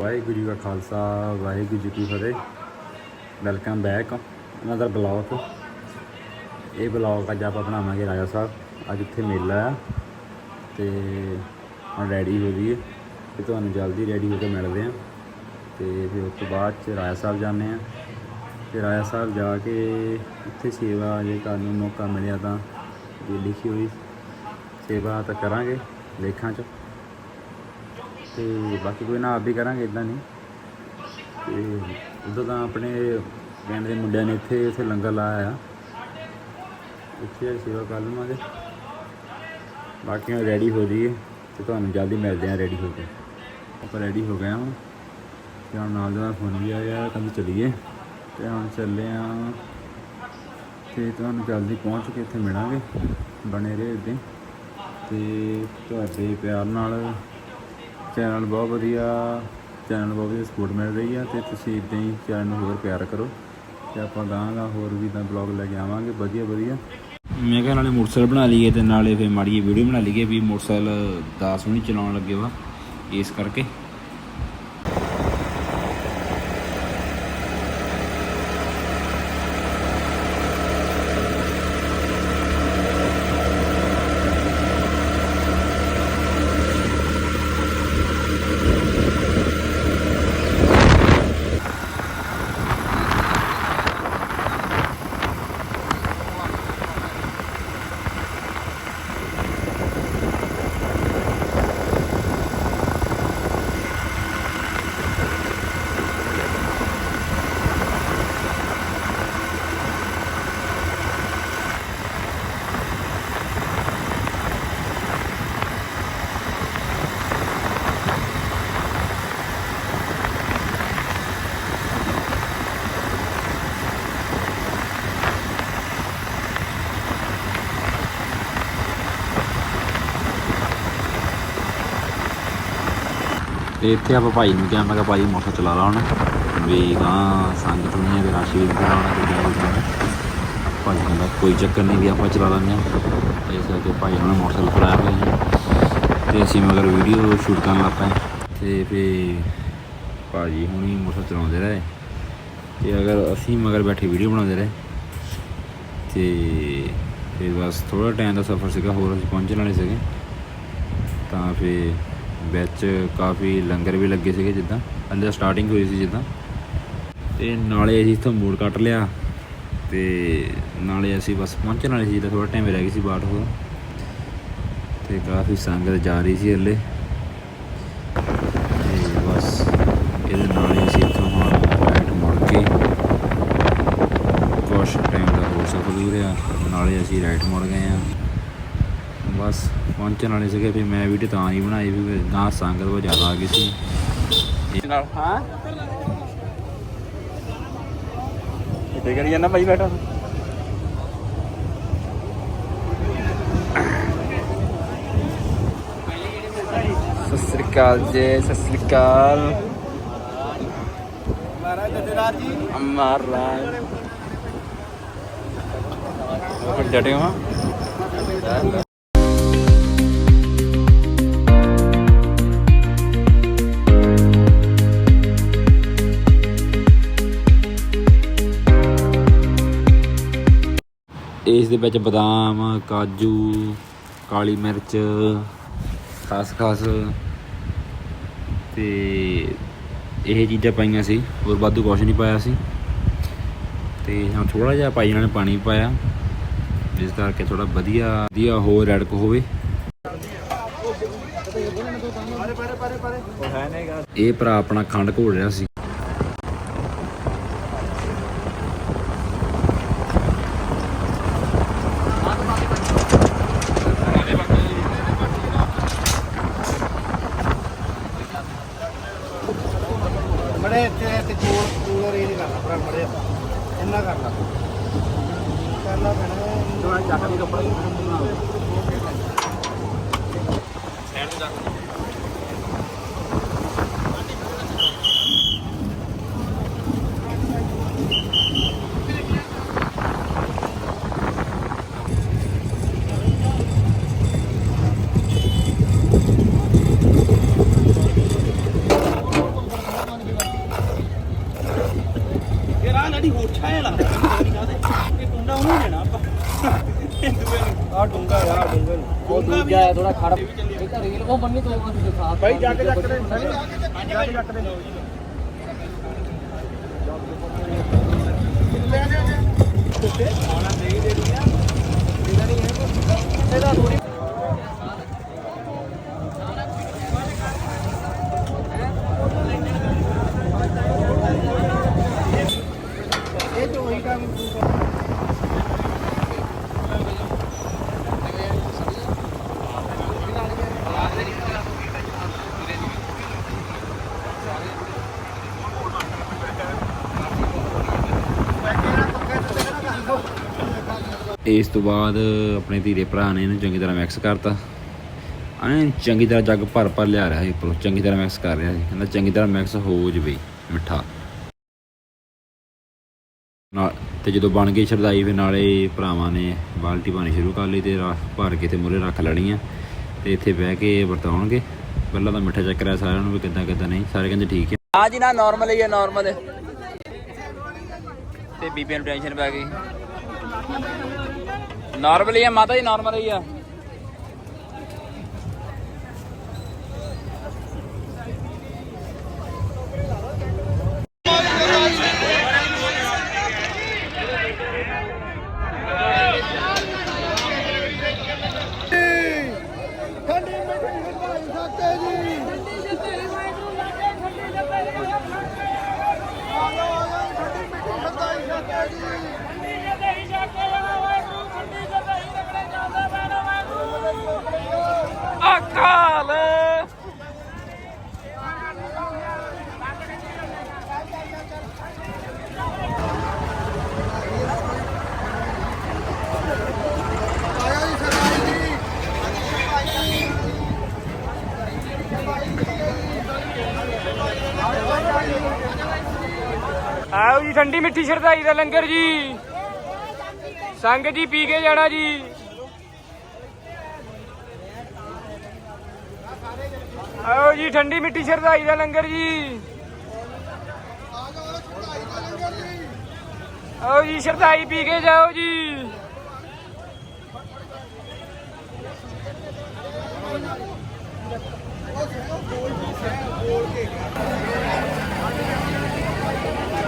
ਵਾਹਿਗੁਰੂ ਜੀ ਕਾ ਖਾਲਸਾ, ਵਾਹਿਗੁਰੂ ਜੀ ਕੀ ਫਤਿਹ। ਵੈਲਕਮ ਬੈਕ ਅਨਦਰ ਬਲੌਗ ਇਹ ਬਲੌਗ ਅੱਜ ਆਪਾਂ ਬਣਾਵਾਂਗੇ ਰਾਜਾ ਸਾਹਿਬ। ਅੱਜ ਇੱਥੇ ਮੇਲਾ ਆ ਤੇ ਹੁਣ ਰੈਡੀ ਹੋ ਗਈ ਹੈ। ਤੇ ਤੁਹਾਨੂੰ ਜਲਦੀ ਰੈਡੀ ਹੋ ਕੇ ਮਿਲਦੇ ਆ ਤੇ ਫਿਰ ਉਸ ਤੋਂ ਬਾਅਦ ਚ ਰਾਜਾ ਸਾਹਿਬ ਜਾਂਦੇ ਆ ਤੇ ਰਾਜਾ ਸਾਹਿਬ ਜਾ ਕੇ ਉੱਥੇ ਸੇਵਾ ਜੇ ਕਰਨ ਮੌਕਾ ਮਿਲਿਆ ਤਾਂ ਜੇ ਲਿਖੀ ਹੋਈ ਸੇਵਾ ਤਾਂ ਕਰਾਂਗੇ ਲੇਖਾਂ 'ਚ। ਤੇ ਬਾਕੀ ਕੋਈ ਨਾ ਆਪ ਵੀ ਕਰਾਂਗੇ ਇਦਾਂ ਨਹੀਂ। ਤੇ ਉਦੋਂ ਤਾਂ ਆਪਣੇ ਪਿੰਡ ਦੇ ਮੁੰਡਿਆਂ ਨੇ ਇੱਥੇ ਇੱਥੇ ਲੰਗਰ ਲਾਇਆ ਆ। ਇੱਥੇ ਸੇਵਾ ਕਰ ਲਵਾਂਗੇ। ਬਾਕੀ ਰੈਡੀ ਹੋ ਜਾਈਏ ਤੇ ਤੁਹਾਨੂੰ ਜਲਦੀ ਮਿਲਦੇ ਆ ਰੈਡੀ ਹੋ ਕੇ। ਆਪਾਂ ਰੈਡੀ ਹੋ ਗਏ ਹਾਂ ਤੇ ਹੁਣ ਨਾਲ ਦਾ ਫੋਨ ਵੀ ਆ ਗਿਆ ਕਹਿੰਦੇ ਚਲੀਏ। ਤੇ ਹੁਣ ਚੱਲੇ ਆ। ਤੇ ਤੁਹਾਨੂੰ ਜਲਦੀ ਪਹੁੰਚ ਕੇ ਇੱਥੇ ਮਿਲਾਂਗੇ ਬਣੇ ਰਹੇ ਇੱਦਾਂ ਹੀ। ਤੇ ਤੁਹਾਡੇ ਪਿਆਰ ਨਾਲ ਚੈਨਲ ਬਹੁਤ ਵਧੀਆ ਚੈਨਲ ਬਹੁਤ ਵਧੀਆ ਸਪੋਰਟ ਮਿਲ ਰਹੀ ਆ ਤੇ ਤੁਸੀਂ ਇਦਾਂ ਹੀ ਚੈਨਲ ਨੂੰ ਹੋਰ ਪਿਆਰ ਕਰੋ ਤੇ ਆਪਾਂ ਗਾਂ ਗਾਂ ਹੋਰ ਵੀ ਤਾਂ ਬਲੌਗ ਲੈ ਕੇ ਆਵਾਂਗੇ, ਵਧੀਆ ਵਧੀਆ। ਮੈਂ ਕਿਹਾ ਨਾਲੇ ਮੋਟਰਸਾਈਕਲ ਬਣਾ ਲਈਏ ਤੇ ਨਾਲੇ ਫੇ ਮਾੜੀ ਵੀਡੀਓ ਬਣਾ ਲਈਏ ਵੀ ਮੋਟਰਸਾਈਕਲ ਦਾ ਸੋਹਣੀ ਚਲਾਉਣ ਲੱਗੇ ਵਾ ਇਸ ਕਰਕੇ। ਤੇ ਇੱਥੇ ਆਪਾਂ ਭਾਈ ਨੂੰ ਕਿਹਾ, ਮੈਂ ਕਿਹਾ ਭਾਈ ਮੋਟਰ ਚਲਾ ਲਾ ਹੁਣ। ਵੀ ਗਾਂ ਸੰਗਤ ਨਹੀਂ ਹੈ ਵੀ ਰਾਸ਼ੀ ਵੀ ਕਰਾਉਣਾ ਤੇ ਜਾਂ ਭਾਈ ਕਹਿੰਦਾ, ਕੋਈ ਚੱਕਰ ਨਹੀਂ ਵੀ ਆਪਾਂ ਚਲਾ ਲੈਂਦੇ ਹਾਂ। ਇਸ ਕਰਕੇ ਭਾਈ ਹੁਣ ਮੋਟਰਸਾਈਕਲ ਚਲਾਇਆ ਹੋਇਆ ਜੀ ਤੇ ਅਸੀਂ ਮਗਰ ਵੀਡੀਓ ਸ਼ੂਟ ਕਰਨ ਲੱਗ ਪਏ। ਤੇ ਫੇ ਭਾਜੀ ਹੁਣੀ ਮੋਟਰਸਾਈਕਲ ਚਲਾਉਂਦੇ ਰਹੇ। ਤੇ ਅਗਰ ਅਸੀਂ ਮਗਰ ਬੈਠੇ ਵੀਡੀਓ ਬਣਾਉਂਦੇ ਰਹੇ, ਤੇ ਫਿਰ ਬਸ ਥੋੜਾ ਟਾਈਮ ਦਾ ਸਫ਼ਰ ਸੀਗਾ, ਹੋਰ ਅਸੀਂ ਪਹੁੰਚਣ ਵਾਲੇ ਸੀਗੇ। ਤਾਂ ਫਿਰ ਵਿੱਚ ਕਾਫੀ ਲੰਗਰ ਵੀ ਲੱਗੇ ਸੀਗੇ ਜਿੱਦਾਂ ਹਲੇ ਸਟਾਰਟਿੰਗ ਹੋਈ ਸੀ ਜਿੱਦਾਂ। ਤੇ ਨਾਲੇ ਅਸੀਂ ਇੱਥੋਂ ਮੋੜ ਕੱਟ ਲਿਆ ਤੇ ਨਾਲੇ ਅਸੀਂ ਬਸ ਪਹੁੰਚਣ ਵਾਲੇ ਸੀ ਜਿੱਦਾਂ ਥੋੜਾ ਟਾਈਮ ਰਹਿ ਗਈ ਸੀ ਬਾਟ ਹੋ ਤੇ ਕਾਫੀ ਸੰਗਤ ਜਾ ਰਹੀ ਸੀ ਹਲੇ। ਤੇ ਬਸ ਇਹਦੇ ਨਾਲ ਹੀ ਅਸੀਂ ਇੱਥੋਂ ਹੁਣ ਰਾਈਟ ਮੁੜ ਕੇ ਕੁਛ ਟਾਈਮ ਦਾ ਹੋਰ ਸਫ਼ਰ ਰਿਹਾ। ਆ ਨਾਲੇ ਅਸੀਂ ਰਾਈਟ ਮੁੜ ਗਏ। ਬਸ ਪਹੁੰਚਣ ਵਾਲੇ ਸੀਗੇ ਫਿਰ ਮੈਂ ਵੀਡੀਓ ਤਾਂ ਹੀ ਬਣਾਈ ਵੀ ਗਾਂ ਸੰਗਤ ਬਹੁਤ ਜ਼ਿਆਦਾ ਆ ਗਈ ਸੀ। ਇਹ ਨਾਲ ਕਰੀ ਜਾਂਦਾ ਭਾਈ ਬੈਠਾ? ਜੀ ਮਹਾਰਾਜ ਜੀ ਉਹ ਜਟੇ ਹੋ? ਇਸ ਦੇ ਵਿੱਚ ਬਦਾਮ, ਕਾਜੂ, ਕਾਲੀ ਮਿਰਚ ਖਸਖਸ ਤੇ ਇਹ ਚੀਜ਼ਾਂ ਪਾਈਆਂ ਸੀ, ਹੋਰ ਵਾਧੂ ਕੁਛ ਨਹੀਂ ਪਾਇਆ ਸੀ। ਤੇ ਹੁਣ ਥੋੜਾ ਜਿਹਾ ਪਾਈ ਇਹਨਾਂ ਨੇ ਪਾਣੀ ਪਾਇਆ, ਜਿਸ ਕਰਕੇ ਥੋੜਾ ਵਧੀਆ ਵਧੀਆ ਹੋਰ ਰੜਕ ਹੋਵੇ। ਇਹ ਭਰਾ ਆਪਣਾ ਖੰਡ ਘੋਲ ਰਿਹਾ ਸੀ ਬੜੇ ਇੱਥੇ ਇੱਥੇ ਕੋਲ ਕੋਲ ਰੇ ਨਹੀਂ ਕਰਨਾ ਪਰ ਬੜੇ ਇੰਨਾ ਕਰ ਲਾ ਕਰਨਾ ਪੈਣਾ ਥੋੜਾ ਚੱਕ ਆਹ ਹੋਰ ਛਾਇਆ ਲਾ ਉਹ ਦੂਜਾ ਥੋੜਾ ਖੜ ਇਹ ਤਾਂ ਰੇਲ ਉਹ ਬੰਨੀ ਤੋਂ ਆਉਂਦੀ ਦਿਖਾ ਭਾਈ ਜੱਗ ਜੱਗ ਦੇ ਜੱਗ ਜੱਗ ਦੇ। ਲਓ ਜੀ। ਕਿੱਥੇ ਆਣਾ ਇਸ ਤੋਂ ਬਾਅਦ ਆਪਣੇ ਧੀਰੇ ਭਰਾ ਨੇ ਇਹਨੂੰ ਚੰਗੀ ਤਰ੍ਹਾਂ ਮਿਕਸ ਕਰਤਾ। ਐਂ ਚੰਗੀ ਤਰ੍ਹਾਂ ਜੱਗ ਭਰ ਭਰ ਲਿਆ ਰਿਹਾ ਸੀ ਉੱਪਰੋਂ, ਚੰਗੀ ਤਰ੍ਹਾਂ ਮਿਕਸ ਕਰ ਰਿਹਾ ਸੀ। ਕਹਿੰਦਾ ਚੰਗੀ ਤਰ੍ਹਾਂ ਮਿਕਸ ਹੋ ਜਵੇ ਮਿੱਠਾ। ਨਾਲ ਤੇ ਜਦੋਂ ਬਣ ਗਈ ਸ਼ਰਦਾਈ ਫਿਰ ਨਾਲੇ ਭਰਾਵਾਂ ਨੇ ਬਾਲਟੀ ਪਾਣੀ ਸ਼ੁਰੂ ਕਰ ਲਈ ਤੇ ਰਾ- ਭਰ ਕੇ ਤੇ ਮੁਰੇ ਰੱਖ ਲੈਣੀਆਂ। ਤੇ ਇੱਥੇ ਬਹਿ ਕੇ ਵਰਤਾਉਣਗੇ। ਪਹਿਲਾਂ ਤਾਂ ਮਿੱਠਾ ਚੈੱਕ ਕਰਿਆ ਸਾਰਿਆਂ ਨੂੰ ਵੀ ਕਿੱਦਾਂ ਕਿੱਦਾਂ ਨਹੀਂ। ਸਾਰੇ ਕਹਿੰਦੇ ਠੀਕ ਹੈ। ਹਾਂ ਜੀ ਨਾ ਨਾਰਮਲ ਹੀ ਹੈ ਨਾਰਮਲ ਤੇ ਬੀਬੀ ਨੂੰ ਟੈਨਸ਼ਨ ਪੈ ਗਈ। ਨਾਰਮਲ ਹੀ ਹੈ ਮਾਤਾ ਜੀ ਨਾਰਮਲ ਹੀ ਆ ਆਓ ਜੀ, ਠੰਡੀ ਮਿੱਠੀ ਸ਼ਰਦਾਈ ਦਾ ਲੰਗਰ ਜੀ। ਸੰਗ ਜੀ, ਪੀ ਕੇ ਜਾਣਾ ਜੀ। ਆਓ ਜੀ, ਠੰਡੀ ਮਿੱਠੀ ਸ਼ਰਦਾਈ ਦਾ ਲੰਗਰ ਜੀ। ਆਓ ਜੀ ਸ਼ਰਦਾਈ ਪੀ ਕੇ ਜਾਓ ਜੀ। ਭਾਈ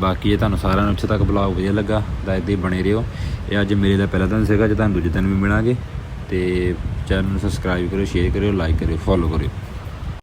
ਬਾਕੀ ਜੇ ਤੁਹਾਨੂੰ ਸਾਰਿਆਂ ਨੂੰ ਇੱਥੇ ਤੱਕ ਬਲੌਗ ਵਧੀਆ ਲੱਗਾ। ਤਾਂ ਇੱਦਾਂ ਹੀ ਬਣੇ ਰਹੋ। ਇਹ ਅੱਜ ਮੇਰੇ ਦਾ ਪਹਿਲਾ ਦਿਨ ਸੀਗਾ ਜੇ ਤੁਹਾਨੂੰ ਦੂਜੇ ਦਿਨ ਵੀ ਮਿਲਾਂਗੇ। ਤੇ ਚੈਨਲ ਨੂੰ ਸਬਸਕ੍ਰਾਈਬ ਕਰਿਓ ਸ਼ੇਅਰ ਕਰਿਓ ਲਾਈਕ ਕਰਿਓ ਫੋਲੋ ਕਰਿਓ।